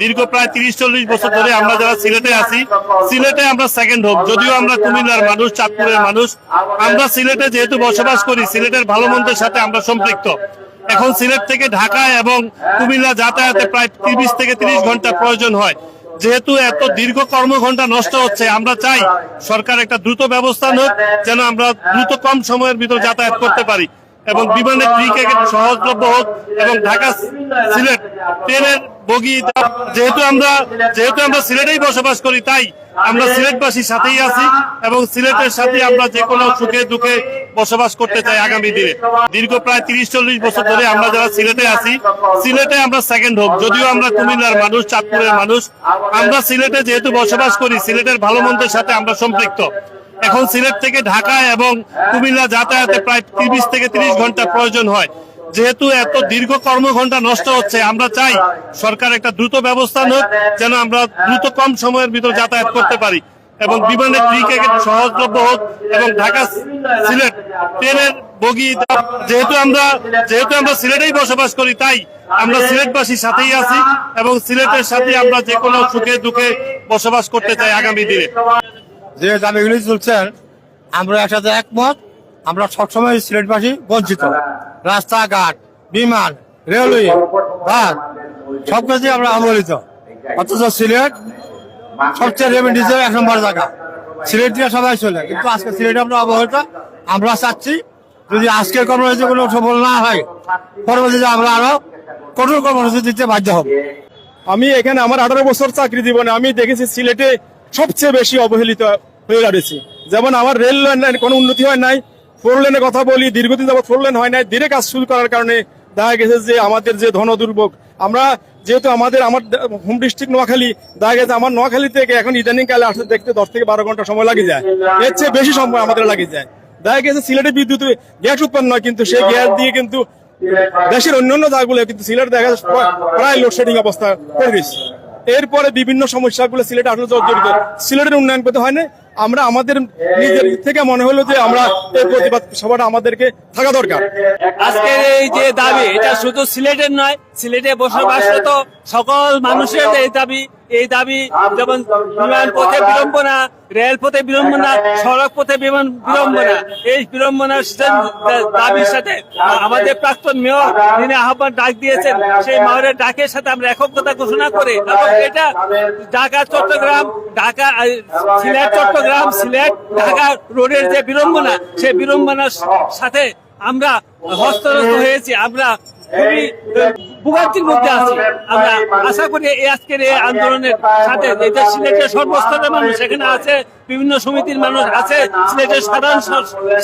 দীর্ঘ প্রায় তিরিশ, চল্লিশ বছর ধরে আমরা যারা সিলেটে আছি, সিলেটে আমরা সেকেন্ড হোক, যদিও আমরা কুমিল্লার মানুষ, চাঁদপুরের মানুষ, আমরা সিলেটে যেহেতু বসবাস করি, সিলেটের ভালো মন্দের সাথে আমরা সম্পৃক্ত। এখন সিলেট থেকে ঢাকা এবং কুমিল্লা যাতায়াতে প্রায় তিরিশ থেকে তিরিশ ঘণ্টা প্রয়োজন হয়। যেহেতু এত দীর্ঘ কর্মঘন্টা নষ্ট হচ্ছে, আমরা চাই সরকার একটা দ্রুত ব্যবস্থা হোক যেন আমরা দ্রুত কম সময়ের ভিতর যাতায়াত করতে পারি। এবং বিমানের টিকিট সহজলভ্য হোক এবং ঢাকা সিলেট ট্রেনের বগি যেহেতু আমরা যেহেতু আমরা সিলেটেই বসবাস করি, তাই আমরা সিলেটবাসীর সাথেই আছি এবং সিলেটের সাথে আমরা যে কোনো সুখে দুঃখে বসবাস করতে চাই আগামী দিনে। দীর্ঘ প্রায় তিরিশ চল্লিশ বছর ধরে আমরা যারা সিলেটে আছি, সিলেটে আমরা সেকেন্ড হোক, যদিও আমরা কুমিল্লার মানুষ, চাঁদপুরের মানুষ, আমরা সিলেটে যেহেতু বসবাস করি, সিলেটের ভালো মন্দের সাথে আমরা সম্পৃক্ত। এখন সিলেট থেকে ঢাকা এবং কুমিল্লা যাতায়াতে প্রায় তিরিশ থেকে তিরিশ ঘণ্টা প্রয়োজন হয়। যেহেতু এত দীর্ঘ কর্মঘন্টা নষ্ট হচ্ছে, আমরা চাই সরকার একটা দ্রুত ব্যবস্থা হোক যেন আমরা দ্রুত কম সময়ের ভিতর যাতায়াত করতে পারি এবং বিমানের টিকিট, সহজলভ্য হোক এবং ঢাকা সিলেট ট্রেনের বগি যেহেতু আমরা যেহেতু আমরা সিলেটেই বসবাস করি, তাই আমরা সিলেটবাসীর সাথেই আছি এবং সিলেটের সাথে আমরা যে কোনো সুখে দুঃখে বসবাস করতে চাই আগামী দিনে। যে দাবিগুলি চলছেন আমরা একসাথে একমত, আমরা সবসময় সিলেটবাসী বঞ্চিত। রাস্তাঘাট, বিমান, রেলওয়ে, বাস সব কাজে আমরা অবহেলিত অথচ সিলেট সবচেয়ে রেমিডিসের এক নম্বর জায়গা। সিলেট দিয়ে সবাই চলে, কিন্তু আজকে সিলেটে আমরা অবহেলিত, আমরা চাচ্ছি যদি আজকের কর্মসূচি কোনো সফল না হয়, পরবর্তীতে আমরা আরও কঠোর কর্মসূচি দিতে বাধ্য হব। আমি এখানে আমার আঠারো বছর চাকরি জীবনে আমি দেখেছি সিলেটে সবচেয়ে বেশি অবহেলিত হয়ে দাঁড়িয়েছি। যেমন আমার রেল লাইন লাইন কোনো উন্নতি হয় নাই ফোর লেনের কথা বলি, দীর্ঘদিন যাবত ফোর লেন হয় নাই ধীরে কাজ শুরু করার কারণে দেখা গেছে যে আমাদের যে ধন দুর্ভোগ, আমরা যেহেতু আমাদের, আমার হোম ডিস্ট্রিক্ট নোয়াখালী, দেখা গেছে আমার নোয়াখালী থেকে এখন ইদানিং কালে আসতে দেখতে দশ থেকে বারো ঘণ্টা সময় লাগে যায়। এর চেয়ে বেশি সময় আমাদের লাগে যায়। দেখা গেছে সিলেটে বিদ্যুৎ, গ্যাস উৎপন্ন হয় কিন্তু সেই গ্যাস দিয়ে কিন্তু দেশের অন্যান্য জায়গাগুলো কিন্তু সিলেট দেখা প্রায় লোডশেডিং অবস্থা করে দিচ্ছে এরপরে বিভিন্ন সমস্যাগুলো সিলেটে আসলে জর্জরিত। সিলেটের উন্নয়ন করতে হয় না আমরা আমাদের নিজের থেকে মনে হলো যে আমরা এই প্রতিবাদ সভাটা আমাদেরকে থাকা দরকার। আজকে এই যে দাবি, এটা শুধু সিলেটের নয়, সিলেটে বসবাসরত সকল মানুষের এই দাবি। এই দাবি যেমন বিমান পথে বিড়ম্বনা রেল পথে বিড়ম্বনা সড়ক পথে বিমান বিড়ম্বনা, এই বিড়ম্বনার দাবির সাথে আমাদের প্রাক্তন মেয়র তিনি আহ্বান ডাক দিয়েছেন, সেই মেয়রের ডাকের সাথে আমরা একত্রতা ঘোষণা করে এবং এটা ঢাকা, চট্টগ্রাম, ঢাকা সিলেট, চট্টগ্রাম, সিলেট, ঢাকা রোডের যে বিড়ম্বনা, সেই বিড়ম্বনার সাথে আমরা হস্তরত হয়েছি। আমরা খুবই ভোগান্তির মধ্যে আছি। আমরা আশা করি এই আজকের এই আন্দোলনের সাথে সিলেটের সর্বস্তরের মানুষ এখানে আছে, বিভিন্ন সমিতির মানুষ আছে, সিলেটের সাধারণ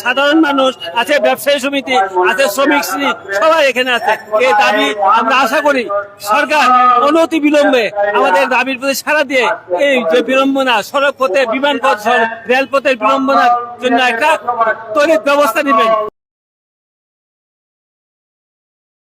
সাধারণ মানুষ আছে, ব্যবসায়ী সমিতি আছে, শ্রমিক শ্রী সবাই এখানে আছে। এই দাবি আমরা আশা করি সরকার অনতি বিলম্বে আমাদের দাবির প্রতি সাড়া দিয়ে এই যে বিড়ম্বনা সড়ক পথে বিমান পথ রেলপথের বিড়ম্বনার জন্য একটা তড়িৎ ব্যবস্থা নেবেন।